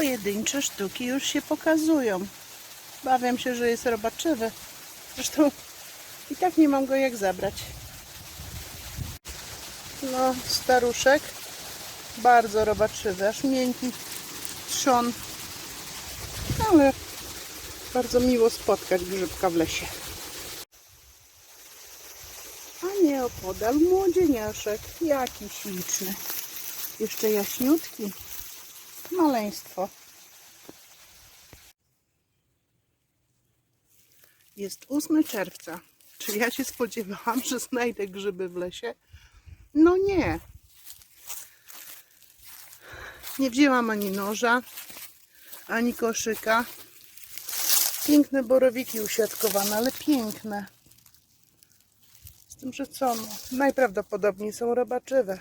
Pojedyncze sztuki już się pokazują. Bawiam się, że jest robaczywy. Zresztą i tak nie mam go jak zabrać. No, staruszek. Bardzo robaczywy, aż miękki trzon. Ale bardzo miło spotkać grzybka w lesie. A nie opodal młodzieniaszek. Jaki śliczny. Jeszcze jaśniutki. Maleństwo. Jest 8 czerwca. Czy ja się spodziewałam, że znajdę grzyby w lesie? No nie. Nie wzięłam ani noża, ani koszyka. Piękne borowiki usiadkowane, ale piękne. Z tym, że co? No, najprawdopodobniej są robaczywe.